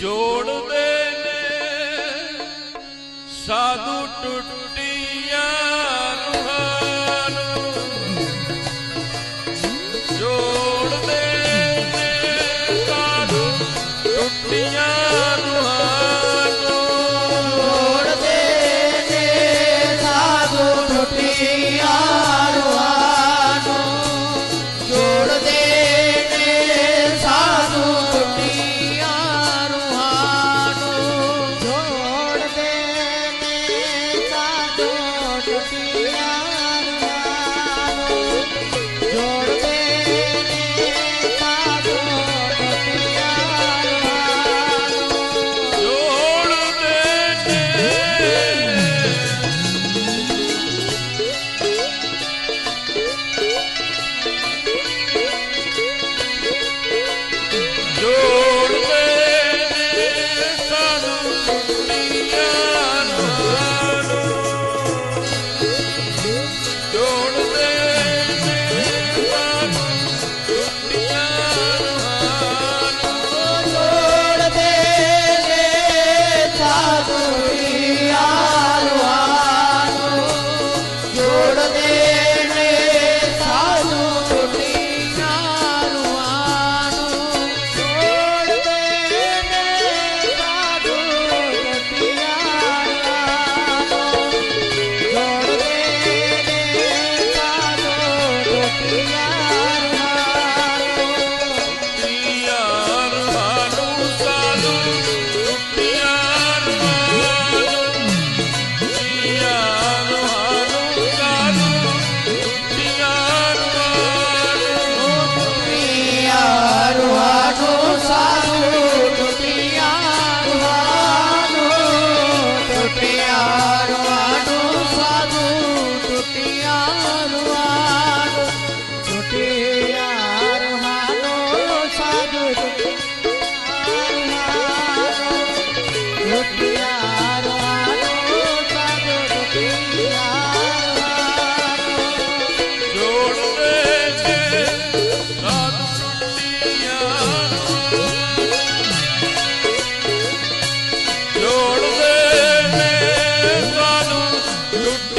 ਜੋੜਦੇ ਨੇ ਸਾਧੂ ਟੁੱਟੀਆਂ Yeah. Absolute